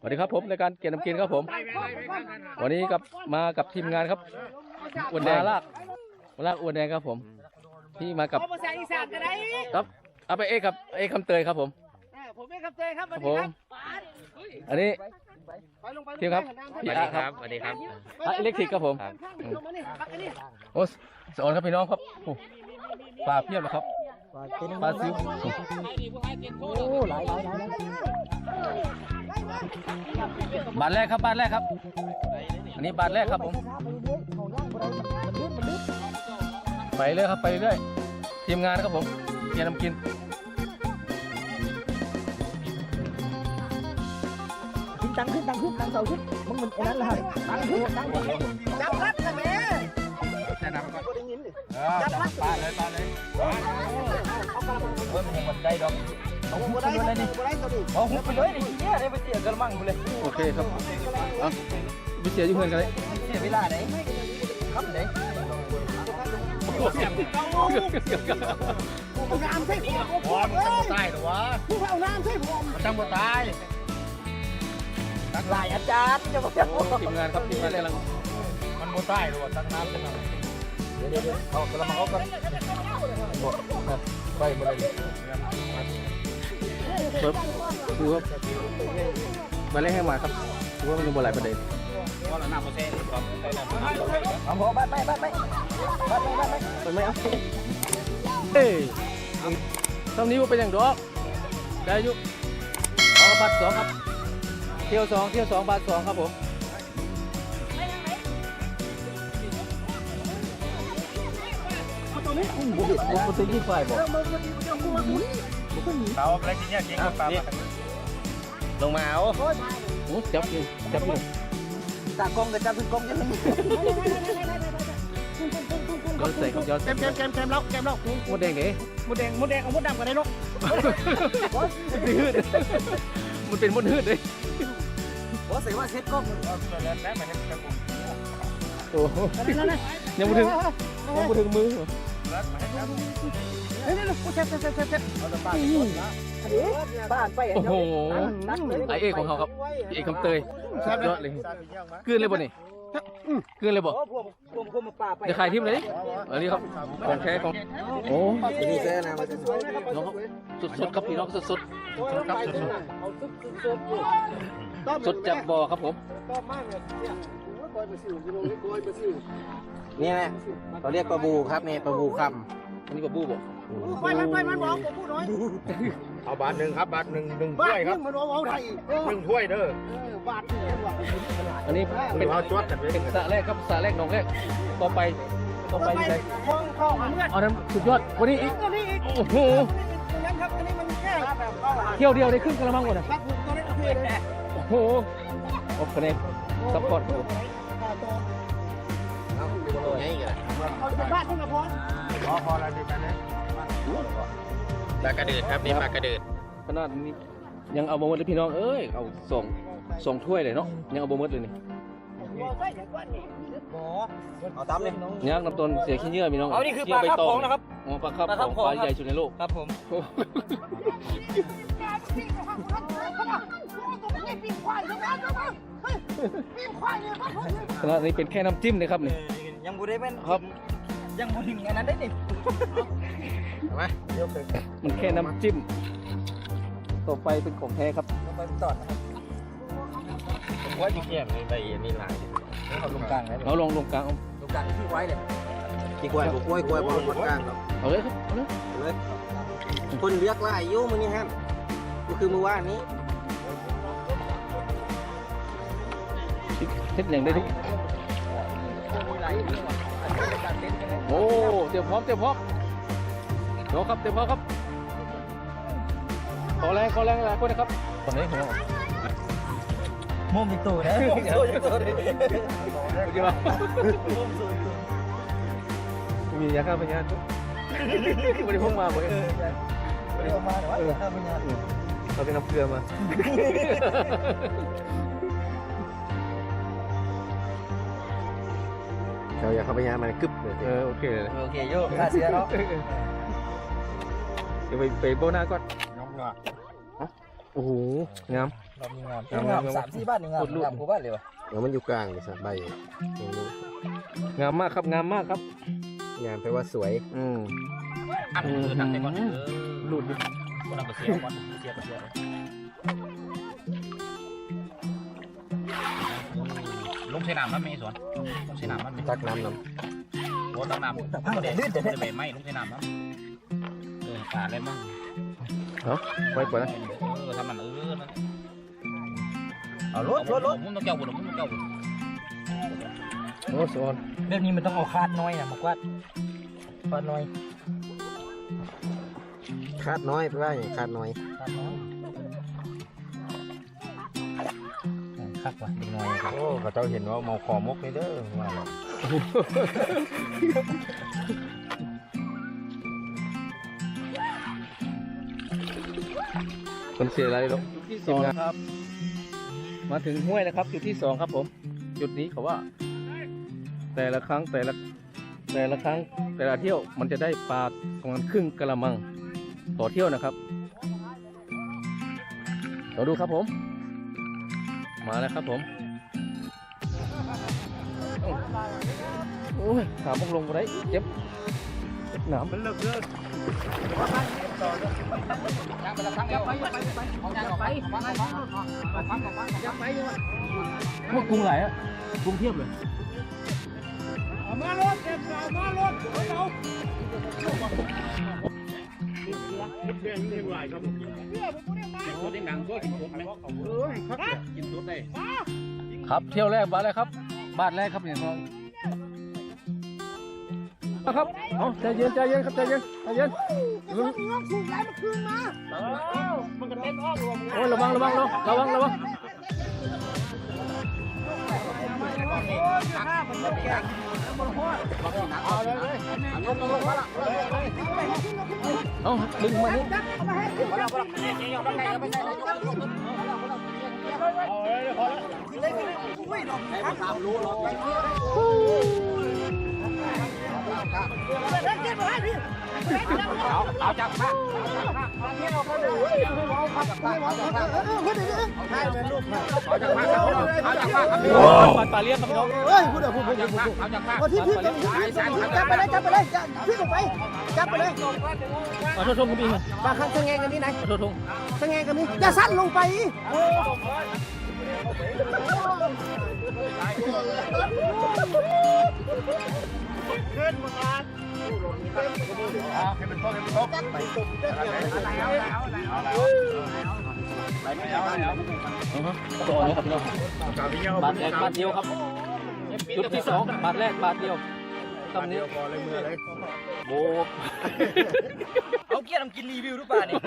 สวัสดีครับผมรายการเกียรตินำกินครับผม วันนี้กับมากับทีมงานครับอ้วนแดงลากลากอ้วนแดงครับผม ที่มากับเอาภาษาอีสานกันได้ครับเอาไปเอกครับเอกคำเตยครับผมผมเป็นคำเตยครับครับผมอันนี้ทีมครับสวัสดีครับสวัสดีครับอะอิเล็กทริกครับผมลงมานี่ปักอันนี้โอ้สอนครับพี่น้องครับโอ้ปลาเพียบเลยครับ ปลาซิวบาทแรกครับบาทแรกครับ อันนี้บาทแรกครับผม ไปเรื่อยครับไปเรื่อยทีมงานครับผมเกียรตินำกินขึ้นตังขึ้นตังขึ้นตังเสาขึ้นมึงมันไอ้นั่นแหละตังขึ้นตังขึ้นจับรัดกันแม่ปลาเลยปลาเลย เฮ้ยมันหมดใจดอกเอาหุบไปเลยนี่เอาหุบไปเลยนี่เหี้ยได้ไปเสียกระมังไปเลยโอเคครับเอาไปเสียอยู่เพื่อนกันเลยเสียเวลาไหนครับไหนเอาน้ำใส่ผมพร้อมมันต้องตายหรอวะผู้เอาน้ำใส่ผมมันต้องบ่ตายหลายอาจารย์จะบอกทีมงานครับทีมงานกำลังมันบ่ตายหรอวะตั้งน้ำตั้งน้ำเดี๋ยวเดี๋ยวเอากระมังเอากัน ไปมาเลยครับดูครับมาเล่นให้มาครับดูว่ามันยังบ่ไหลประเด็นเพราะเราหน้าโปรเซสครับเอาพอบ้านไม่บ้านไม่บ้านไม่บ้านไม่ไปไหมเอาเฮ้ยตรงนี้ว่าเป็นอย่างดอกได้ยุเอาบบัตรสองครับ เที่ยวสองเที่ยวสองบาทสองครับผม ตัวนี้อุ้มบุบมันจะยี่ฝ่ายบอกเตาอะไรกินเนี่ยกินกับปลาลงมาเอาโอ้จับยิงจับยิงตากล้องกับจับขึ้นกล้องยั งไงย้ยนเกใส่มเกมเกมเกมแล้วเกแล้วหมดแดงเอ๋มดแดงมดแดงเอามดดำกันได้ลูกมันเป็นหืดมันเป็นมดหืดเลยโอ้เสียว่าเซ็ตกล้องแล้วมันจะบุกโอ้โหยังไม่ถึงยังไม่ถึงมือแล้วมันจะเฮ้ยนี่ลูกเซ็ตเซ็ตเซ็ตเซ็ตบ้านไปโอ้โหนักเลยไอเอกของเขาครับเอกคำเตยสุดยอดเลยกลืนเลยบ่นี่กลืนเลยบ่โอ้พวกพวกพวกมาป่าไปจะขายทิมเลยอันนี้ครับของแท้ของโอ้นี่แค่นะมันจะน้องครับสดๆครับพี่น้องสดๆสดครับสดๆจากบ่อครับผม นี่แหละเขาเรียกปลาบูครับนี่ปลาบูคอันนี้ก็บูบ่ไปมันไปมันบอกผมพูดน้อยเอาบาทหนึ่งครับบาทหนึ่งหนึ่งบ้าถ้วยครับมันบอกเอาไทยหนึ่งถ้วยเด้อบาทนี่ว่ะอันนี้เป็เป็นนเอาจวดกันเลยเป็นสระแรกครับสระแรกหนองแรกต่อไปต่อไปยังไงห้องเข้าเงื่อนเอานั้นสุดยอดวันนี้อีกตัวนี้อีกโอ้โหยังครับอันนี้มันแค่แบบเข้าหาเที่ยวเดียวได้ครึ่งกระมังหมดอะครับผมตัวนี้โอเคเลยโอ้โหโอ้คะแนนซัพพอร์ต มากบ้านขึ้นมาพร้อพออแล้วดีกันเลยปลากระเดือดครับนี่ปลากระเดือดขนาดนี้ยังเอาบหมดเลยพี่น้องเอ้ยเอาส่งส่งถ้วยเลยเนาะยังเอาบหมดเลยนี่ เอาตามเลยยักษ์น้ำต้นเสียขี้เหงื่อพี่น้องเอานี่คือปลาคาบของนะครับอ๋อปลาคาบปลาขคาอบงของปลาใหญ่สุดในโลกครับผมโอ้ขนาดนี้เป็นแค่น้ำจิ้มเลยครับนี่ยังบูได้เป็นครับยังบูถึงอันนั้นได้นี่มันแค่น้ำจิ้ม ต่อไปเป็นของแท้ครับไปต่อนะครับ ว่าจริงๆมีใบนี่ลายเอาลงกลางเลยเอาลงลงกลางเอาลงกลางที่ไว้เลยกี่กล้วยกล้วยกล้วยบอลกลางครับเอาเลยครับเอาเลยเลยคนเลือกลายยุ่มันนี่ฮะก็คือมือว่านนี้เท็ดอย่างได้ทุกโอ้เตรียมพร้อมเตรียมพร้อมเดี๋ยวครับเตรียมพร้อมครับขอแรงขอแรงหลายคนนะครับตอนนี้ผมเอา มุมอีกตัวนะมุมตัวอีกตัวเลยโอเคป่ะมียาฆ่าพยานด้วยไม่ได้พกมาเหมือกเดี๋ยวมาเดี๋ยวถ้าไม่งานเราเป็นน้ำเกลือมาเราอยากเข้าไปยามันกึบเลยเออโอเคเลยโอเคโยกค่าเสียเนาะเดี๋ยวไปไปโบน้าก่อนน้องเนาะโอ้โหงาม เรามีงามงามสามสี่บ้านนี่งามงามกว่าบ้านเลยวะเดี๋ยวมันอยู่กลางเลยสักใบตรงนี้งามมากครับงามมากครับ งานแปลว่าสวย อืมอันคือทางแต่ก่อนเออหลุดดิคนเราเสียก่อนเสียก็เสียลงใส่น้ำมันไม่สวนลงใส่น้ำมันไม่ตักน้ำน้โอ้ตักน้ำตักเด็ดเด็ดจะแบบไม่ลงใส่น้ำมันเออขาอะไรบ้างไว้ก่อนนะเออทำมันเออนั่น เอารถรถรถมุ้งต้องเจ้าบุญมุ้งต้องเจ้าบุญโอ้สอนเรื่องนี้มันต้องเอาคาดน้อยนะมากวาดคาดน้อยำคาดน้อยแปลว่าอย่างคาดน้อยคาดน้อยคักว่ะเด็กน้อยครับโอ้เขาเจ้าเห็นว่าเมาคอมกนี่เด้อว่าคนเสียอะไรหรอกจุดที่สองครับ มาถึงห้วยนะครับ จุดที่สองครับผม จุดนี้เขาว่า แต่ละครั้งแต่ละแต่ละครั้งแต่ละเที่ยวมันจะได้ปลาประมาณครึ่งกะละมังต่อเที่ยวนะครับเราดูครับผม มาแล้วครับผมโอ้ยขาพงลงไปได้เจ็บเจ็บหนามมันเลิกเลิก พวกกรุงไหลอะกรุงเทียบเลยเอามารถเก็บเอามารถเอาตัวที่หนังตัวกินตัวไหมกินตัวได้ครับเที่ยวแรกบ้านแรกครับ บ้านแรกครับเนี่ยน้อง ครับเอาใจเย็นใจเย็นครับใจเย็นใจเย็นลูกน้องถูกไหลมันคืนมามันก็เต้นอ้อมรวมโอ้ยระวังระวังระวังระวังระวังเอาเลยเลยเอาดึงมานี่เอามาให้ขึ้นแล้วเอาเลยพอแล้ว เที่ยวได้เล่นเก็บไว้พี่เอาเอาจับข้าเที่ยวเขาเลยเอาพักไปเอาจับผ้าเออเออเออใช่เลูกเอาจับข้าเอาจับข้าครับปลาปลาเลี้ยงครับพี่น้องเฮ้ยพูดเดี๋ยวพูดพูดจับพูดพูดเอาจับข้าเอาที่พี่จับจับไปเลยจับไปเลยจับพี่ลงไปจับไปเลยขอโทษทงคุณพี่ครับปลาข้างสงแงกันนี่ไหนขอโทษทงสงแงกันนี่อย่าสั้นลงไป ให้มันโตให้มันโตไปเอาแล้วเอาแล้วเอาแล้วไปไม่เอาแล้วต่อเลยครับพี่น้องบาทแรกบาทเดียวครับจุดที่สองบาทแรกบาทเดียวตำนี้โบกเอาเกียร์ทำกินรีวิวหรือเปล่าเนี่ย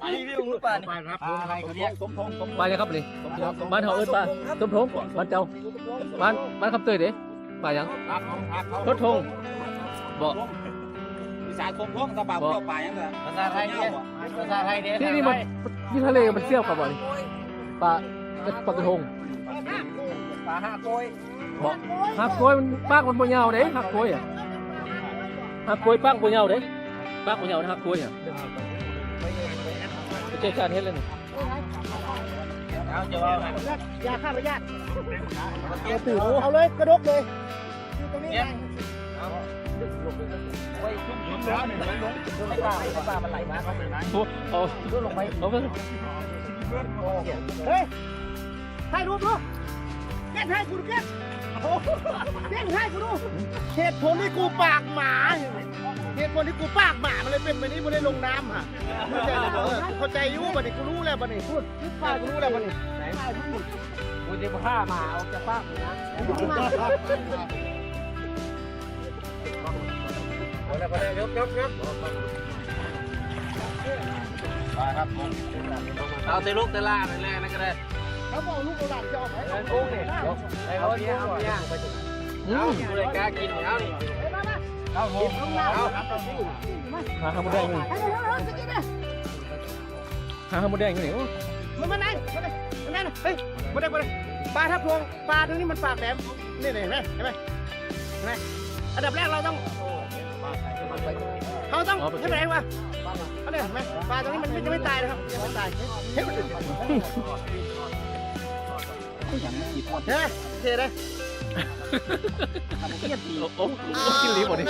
เอารีวิวหรือเปล่าเนี่ยไปรับอะไรก็เรียกสมพงปลายังครับนี่บ้านเขาเอิ้นปลาต้มทงบ้านเจ้าบ้านบ้านคำเตยเด้ ปลายังครับครับรถทงบ่ภาษาสมพงษ์กระเป๋าเกี่ยวปลายังไงภาษาไทยเนี่ยภาษาไทยเนี่ยที่นี่มันที่ทะเลมันเสี้ยวครับบ่นี่ปลาปลากระทงปลาห้าโกยบ่หักโกยมันปากมันบ่ยาวเด้หักโกยอะหักโกยปากบ่ยาวเด้ปากบ่ยาวนะหักโกยอะไปเจอการเฮ็ดเลยนี่เอาจะว่าอย่าข้ามระยะอย่าตื่นเอาเลยกระดกเลย ตรงนี้โอ้ยชุ่มชุ่มร้อนเลยลงไม่กล้าไม่กล้ามันไหลมาเขาเป็นไรโอ้เอาลื่นลงไปเอาไปเฮ้ยถ่ายรูปดูแกถ่ายกูดูแกแกถ่ายกูดูเหตุผลที่กูปากหมาเหตุผลที่กูปากหมามันเลยเป็นแบบนี้มันเลยลงน้ำอะเข้าใจเลยเออเข้าใจอยู่บัดนี้กูรู้แล้วบัดนี้พูดปากกูรู้แล้วบัดนี้ไหนกูจะผ้ามาเอาจากปากกูนะ ยกยกยกครับผมเอาเตลูกเตล่าไปแรกนั่นก็ได้เขาบอกลูกหลานจะออกไหมกุ้งนี่ไอ้คนนี้เอาเนี่ยเอาดูเลยกล้ากินเอานี่เอาผมเอาหาข้าวหมูแดงหาข้าวหมูแดงนี่โอ้มันไหนมาไหนไหนเฮ้ยมาไหนมาไหนปลาทับทวงปลาตรงนี้มันปากแหลมนี่เห็นไหมเห็นไหมเห็นไหมอันดับแรกเราต้อง เขาต้องให้มันแรงวะเขาเนี่ยเห็นไหมปลาตรงนี้มันยังไม่ตายนะครับยังไม่ตายเฮ้ยมันเนี่ยเท่เลยโอ้โหกินลีหมดดิ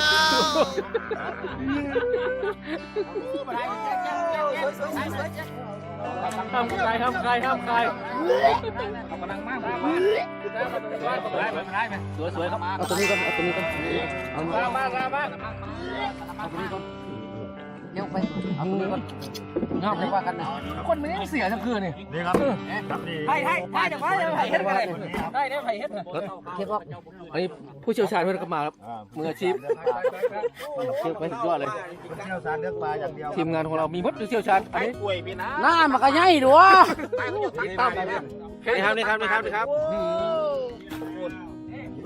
ห้ามใครห้ามใครห้ามใครกำลังมากมากมาสวยสวยครับเอาตัวนี้ก่อนเอาตัวนี้ก่อนเอามามามามามา เดี๋ยวไปเอาตัวนี้ก่อนงามเลยว่ากันนะคนมันยังเสียทั้งคืนนี่นี่ครับครับนี่ให้ให้ให้เดี๋ยวมาเดี๋ยวให้เฮ็ดกันเลยให้เดี๋ยวให้เฮ็ดเทียบว่าอันนี้ผู้เชี่ยวชาญเพื่อนก็มาครับมืออาชีพเทียบไปสุดยอดเลยเที่ยวสารเลือกปลาอย่างเดียวทีมงานของเรามีมดผู้เชี่ยวชาญอันนี้ป่วยพี่นะหน้ามันก็ใหญ่ด้วยนี่ครับนี่ครับนี่ครับนี่ครับ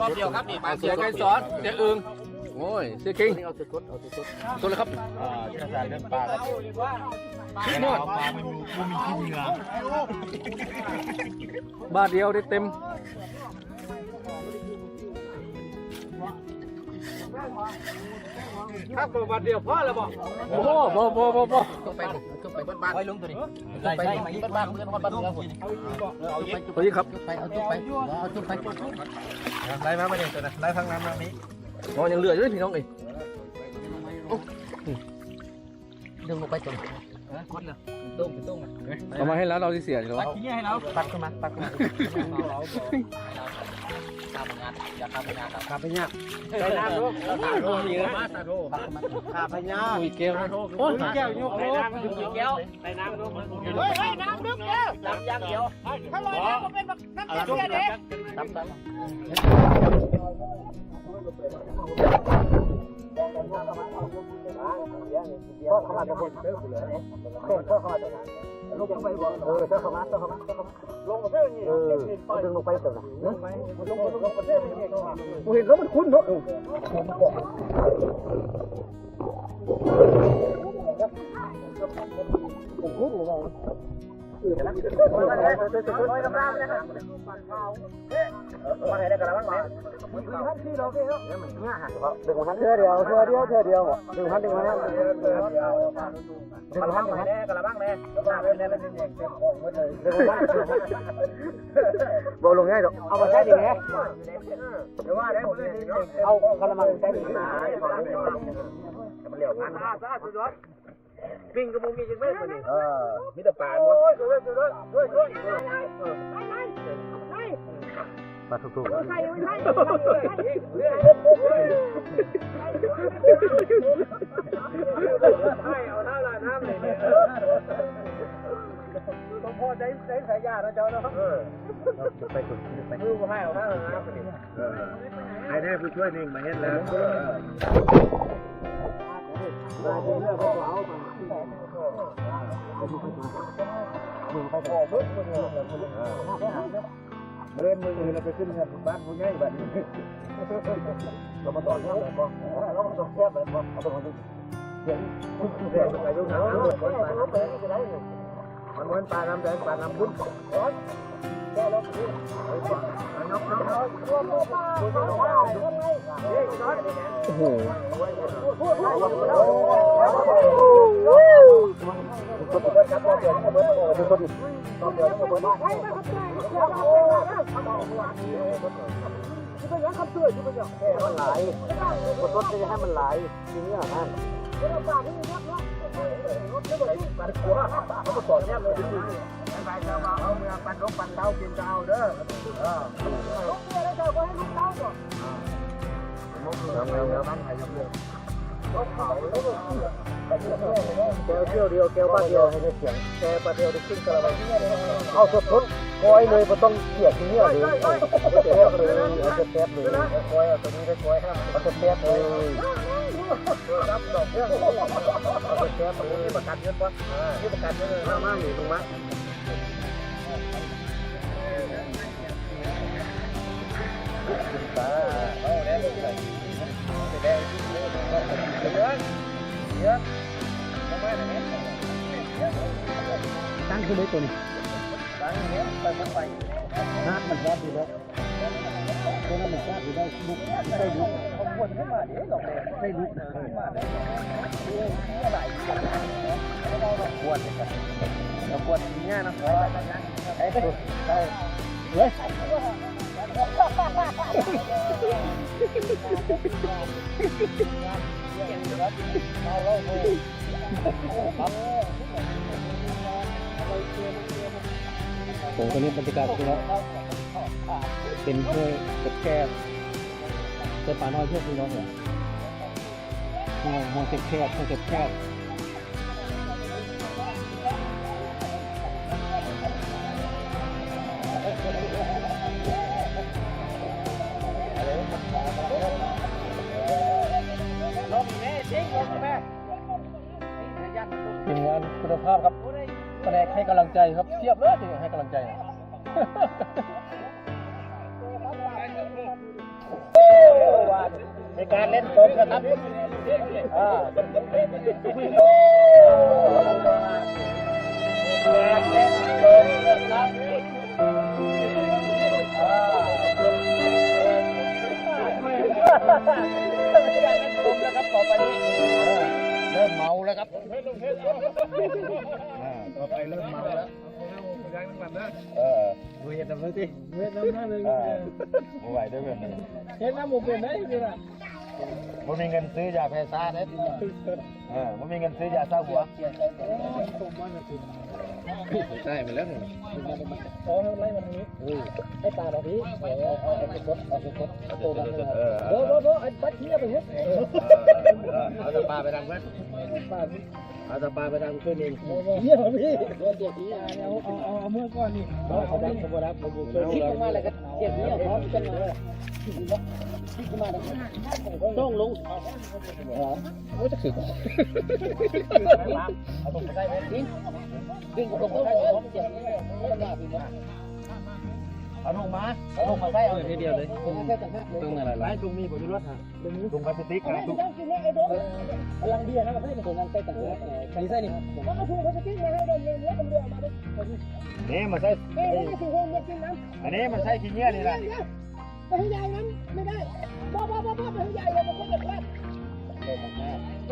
รอบเดียวครับนี่ปลาเสียไกรสอนเสียอึง โอ้ยเสียคิงเอาตัวตัวเลยครับอ่าเที่ยวสารเลือกปลาครับหมดปลาไม่มีไม่มีขี้เหงื่อบาทเดียวได้เต็มครับบาทเดียวพ่อแล้วบอกโอ้โหบ่บ่บ่บ่ไปไปบ้านไปลงตัวนี้ใช่ใช่มาบ้านเพื่อนบ้านเพื่อนตัวนี้ครับไปเอาจุ๊บไปเอาจุ๊บไปไล่มาไม่ได้ตัวนะไล่ทางนั้นมานี้ อ๋อยังเหลืออยู่เลยพี่น้องเอ้ยดึงลงไปตัวนี้คนละตุ้งตุ้งเอามาให้แล้วเราที่เสียอยู่แล้วทิ้งให้เราตัดขึ้นมาตัดขึ้นมา ทำงานอย่าทำงานครับขาพญาใส่น้ำลูกมีนะมาตาโทขาพญามีแก้วโอ้ยแก้วยกโอ้แก้วเฮ้ยเฮ้ยน้ำลึกเด้อน้ำยางเดียวถ้าลอยน้ำก็เป็นแบบน้ำเสียเด้น้ำน้ำดึงลงไปเถอะนะลงไปลงไป ลงไปเห็นแล้วมันคุ้นเนามาลงมันเท่าเดียวเท่าเดียวเท่าเดียวดึงมันดึงมันดึงมันแล้วมันแน่กระบังแน่ บอกลงง่ายดอกเอามาใช้ดีไงเอากระมังใช้ดีมันเหลียวงันปิ้งกระ มุงมีจังไม่คนนี้เออมีแต่ปลาโอ้ยช่วยช่วยช่วยช่วยปลาทุกๆเอาเท่าไรน้ำเลยเนี่ยต้องพอใจใจสายยาแล้วเจ้าเนาะไปฝึกไปมือกูให้เอาเท่าไรน้ำเลยไอ้แน่ผู้ช่วยนี่มาเห็นแล้วมา เรื่องพวกเราเล่นมือเราไปขึ้นเงินบ้านผู้ใหญ่แบบนี้เรามาต่อเนื่องแบบบอกเรามาต่อแค่แบบบอกเอาไปคนนึงเดี๋ยวเดี๋ยวไปดูหนังมันปลาน้ำแดงมันมันปลาน้ำแดงปลาน้ำบุ้นแค่แล้วนี่น้องน้ว มปลาปลาปลาเฮ้ยน้อยโอ้โหมันไหลกดรถจะให้มันไหลทีนี้อะท่านปันขัวเขาก็สอนเนี่ยเลย จริงๆไปเถอะมาเอาเมื่อปันรถปันเต้ากินเต้าเด้อเออลูกเมียแล้วเจ้าก็ให้ลูกเต้าก่อนมุกเดียวเดียวเดียวมันหายยังเดียวแกวเที่ยวเดียวแกวป้านเดียวให้ได้เสียงแกวป้าเดียวได้ขึ้นกระบะเอาสดทดคอยเลยมันต้องเสียบทีนี้เลยเอาแป๊บเลยเอาแป๊บเลยคอยเอาตัวนี้ได้คอยเอาแป๊บเลยรับดอกเรื่องเอาแป๊บเลยนี่ประกันเงินปะนี่ประกันเงินมากมากอยู่ตรงนั้นตาเอาแล้วเลย ตั้งขึ้นเลยตัวนี้ตั้งเนี้ยไปมันไปน้ำมันร้อนดีแล้วตัวนั้นมันกล้าได้ลุกได้ลุกเขาควรขึ้นมาเดี๋ยวดอกเลยได้ลุกขึ้นมาเลยโอ้ยอะไรเราเราควรเราควรเงี้ยนะไอ้ไปไปเฮ้ย ผมตอนนี้บรรยากาศคือว่าเป็นห้วยแคบๆแต่ป่าน้อยเพื่อพี่น้องเหรอห้วยห้วยแคบๆห้วยแคบๆ มงานคุณภาพครับแผนกให้กำลังใจครับเทียบเลยทีมงานให้กำลังใจนะในการเล่นตบนะครับอ่าเริ่มเมาแล้วครับ อ่าต่อไปเริ่มเมาแล้วเออดูเห็นน้ำเลยสิเห็นน้ำเลยไม่ไหวด้วยแบบนี้เห็นน้ำหมูเป็นได้ยังไงผมมีเงินซื้อยาแพซ่าได้เออผมมีเงินซื้อยาเศร้าหัวใช่ไปแล้วโอ้ไล่มาทางนี้ให้ตาแบบนี้เอาเอาไปกดเอาไปกดเอาตัวนั้นเลยโบ้โบ้โบ้ไอ้บัดเทียไปเฮ็ดเอาจะปลาไปดังเพื่อนป้า อาจะปลาไปดังขึ้นเองเทียบพี่โดนเจ็บนี้เอาเอาเอาเอามือก่อนนี่เขาดังเขาดังเขาบุกคิดออกมาแล้วก็เจ็บนี้พร้อมกันเลยคิดขึ้นมาแล้วต้องลงโอ้จะถึงเอาตรงไปได้ไหมดิ้งดิ้งกับตรงไปได้พร้อมเจ็บนี้ไเอาลงมาเอาลงมาใส่เอาทีเดียวเลยตรงแค่ต่างหากเลยตึงอะไรไล่ตรงนี้ผมจะรถฮะตรงพลาสติกนะพลังเบียร์นะใส่ตรงนั้นใส่ต่างหากนี่ใส่นี่มันก็ถูกพลาสติกมาให้ดมเลยแล้วมันเดือดมาด้วยนี่มันใส่เอ้ยไม่ถูกคนมากินน้ำอันนี้มันใส่ขี้เงี้ยนี่แหละไปให้ยายนั้นไม่ได้บ้าบ้าบ้าบ้าไปให้ยายเลยมันก็จะพลาด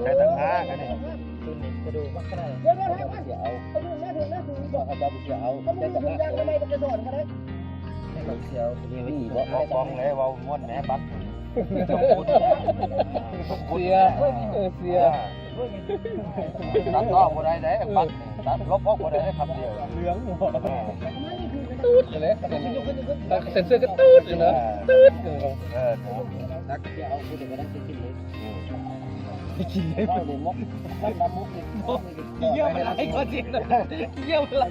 ใส่ตั้งหากันนี่จะดูว่าก็ได้เดี๋ยวเดี๋ยวให้มันเดี๋ยวเอาไปดูแม่ถึงแม่ถึงบอกเอาเดี๋ยวเอาแต่จะยางไม่ได้จะสอนกัน เลยเสียวนี่ไม่ดีบอกบอกฟองเลยว่าม้วนแหนบักเสียเออเสียตัดออกบ่ได้เลยบักตัดลบออกบ่ได้เลยคำเดียวเหลืองหมดตูดอยู่เลยเซ็นเซอร์ก็ตูดอยู่นะตูดอยู่นะเออนักเดี๋ยวเอาคุณเดี๋ยวมานั่งกินเลยกินเลยเลยมกมันมามุกนี่เยี่ยมอะไรก็จริงนะเยี่ยมอะไร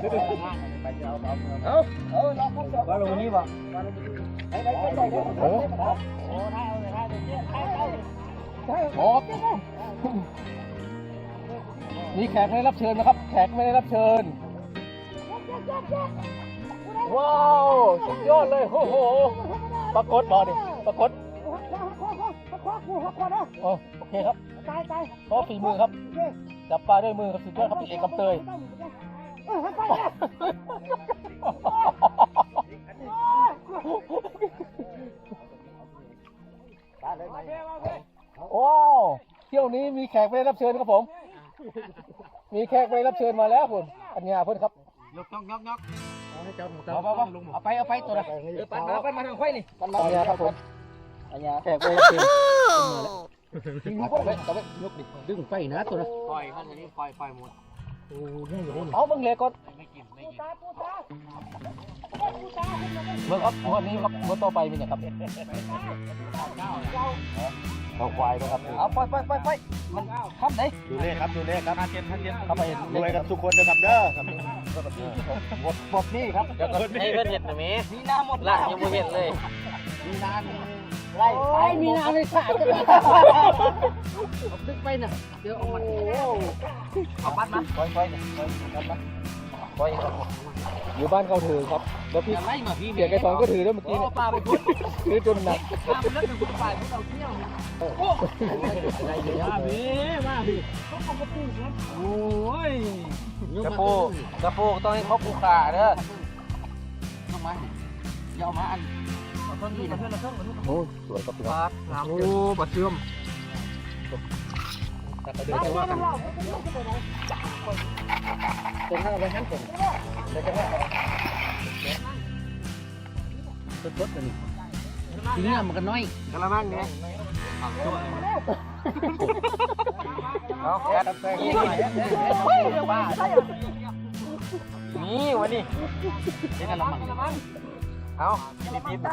ไปจะเอา เอาเอาเราครับว่าลงนี้ป่ะโอ้โอ้ได้เอาเลยได้เลยได้เอาได้โหมีแขกไม่ได้รับเชิญนะครับ แขกไม่ได้รับเชิญ ว้าวสุดยอดเลยโอ้โหปรากฏบอดิปรากฏโอเคครับตายตายเพราะฝีมือครับ จับปลาด้วยมือครับสุดยอดครับพี่เอกกำเตย เออไปว้าวเที่ยวนี้มีแขกไม่ได้รับเชิญครับผม มีแขกไม่ได้รับเชิญมาแล้วคุณอัญญาเพื่อนครับยกยกยกยกเอาไปเอาไปเอาไปตัวละเออปันมาปันมาทางไฟนี่อัญญาครับผมอันนี้แขกไม่ได้รับเชิญเอาไปเอาไปยกดิดึงไฟนะตัวละปล่อยมันอันนี้ปล่อยปล่อยหมด เอาบังเลยก่อนไม่กินไม่กินเมื่อครับวันนี้ครับเมื่อต่อไปเป็นไงครับเอาควายนะครับเอาไปไปไปไปมันครับไหนดูเลขครับดูเลขครับเทียนเทียนเข้าไปรวยกันทุกคนนะครับเด้อหมดหมดนี่ครับให้เพื่อนเห็นหน่อยมั้ยมีน้ำหมดละยังไม่เห็นเลยมีนาน ไล่ไปมีน้ำไม่ขาจะดึกไปน่ะเดี๋ยวเอามาเอาปัดมาปล่อยปล่อยปล่อยครับนะปล่อยครับอยู่บ้านเขาถือครับแล้วพี่ไล่มาพี่เบียร์ไก่สองก็ถือด้วยเมื่อกี้เนี่ยปลาไปพุ่งถือจนหนักปลาไปแล้วถึงปลายพวกเราเที่ยวโอ้อะไรเนี่ยพี่มาพี่โอ้ยกระปูกระปูต้องให้เขาปูขาเด้อทำไมอย่าเอามาอัน โอ้สวยครับพี่น้องโอ้ปลาเชื่อมตักกระเดือกว่ากันเป็นห้าไปชั้นผมรถๆเลยนี่ทีนี้มันก็น้อยกระมังเนี่ยเอาแก๊สใส่นี่นี่วันนี้นี่กระมัง เอาปิดปิดไป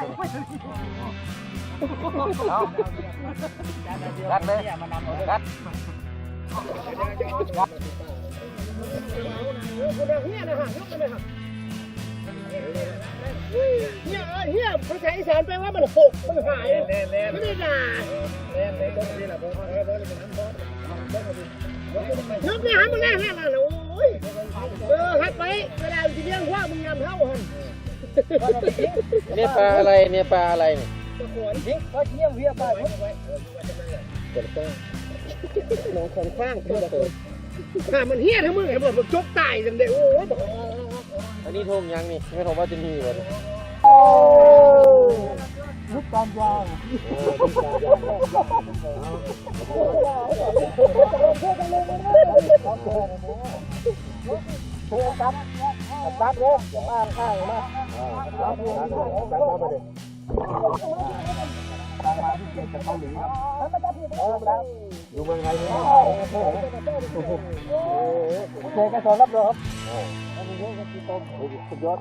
เอากัดเลยกัดเฮียเอ้ยเฮียภาษาอีสานแปลว่ามันหกมันหายไม่ได้ด่านึกเนี่ยหามึงแน่แน่น่ะโอ้ยเออฮัดไปเวลาจะเลี้ยงว่ามึงยำเท่าหัน เนี่ยปลาอะไรเนี่ยปลาอะไรเนี่ยตะโขนยิงก็เยี่ยมเวียปลาหนองของข้างตะโขนถ้ามันเฮี้ยทั้งมึงเห็นบอกจกตายจังเด็กโอ้ยอันนี้ทงยังนี่ไม่ทงว่าจะมีวะลูกการยาง ตัดเลยมาข้างมาดูเมืองไทยนี่เจอกระสอนรับรองสุดยอด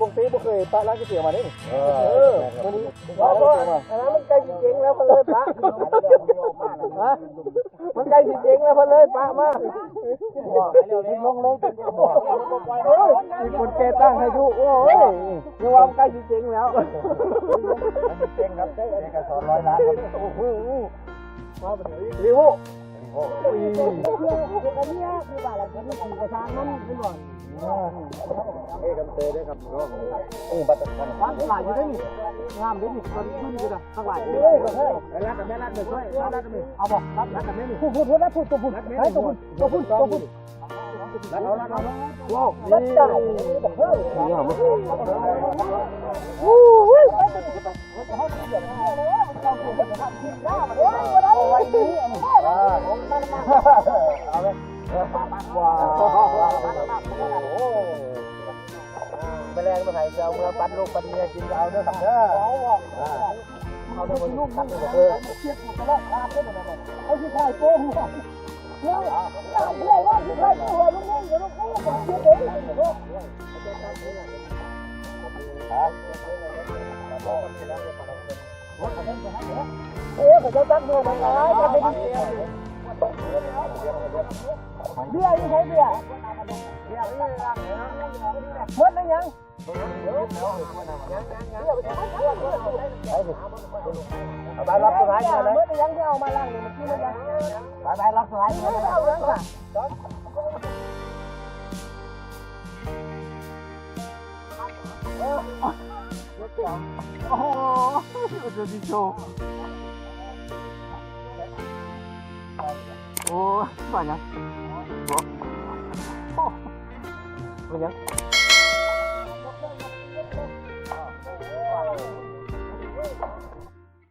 ปกติบ่เคยปะร้านก๋วยเตี๋ยวมานี่เอออวันนี้ว่าก็อันนั้นมันใกล้สิเจ๊งแล้วเพนเลยปะฮะมันใกล้สิเจ๊งแล้วเพนเลยปะมาลงเลยโอ้ยมีคนแกตั้งให้ดูโอ้ยยังว่ามันใกล้สิเจ๊งแล้วเจ๊งครับเจ๊กระสอนร้อยล้านครับโอ้โหลิว เอ้กำเตยด้ครับน้องโอ้บัตรกันร้านหลายอยู่ได้นี่งามเด้นี่ตอนนี้ขึ้นอยู่นะทั้งหลายเลยรักกับแม่รักเด็กด้วยรักกับแม่เอาบอกรักรักกับแม่นี่พูดพูดพูดนะพูดตัวพูดไอ้ตัวพูดตัวพูดตัวพูดรักเรารักเราว้าวรักได้เฮ้ยงามอู้ยไปตัวนี้ไปเขาเสียงเลยเราพูดกันนะหน้ามันโอ้ยวันนี้วันนี้อ่า เอาเลยว้าวโอ้แมลงมาไข่จะเอาเมื่อปั้นลูกปั้นเมียกินเอาเด้อครับเด้อเอาไปลูกมันเออเชี่ยกูจะละตามได้หมดเลยเอาที่ใครโป้หัวเฮ้ยเฮ้ยว่าที่ใครโป้หัวลูกนี่เดี๋ยวลูกนี่บอกเชี่ยเด็กเออเขาจะตั้งมือมันไงจะไปดีเบี้ยยังไงเบี้ยหมดแล้วยังเอาไปรับสุดท้ายเลยเมื่ อยังที่เอามาล่างเนี่ยมันชื่ออะไรไปไปรับสุดท้ายไม่เอาแ 어, 어디죠? 오, 마냥. 뭐? 어, 뭐냐?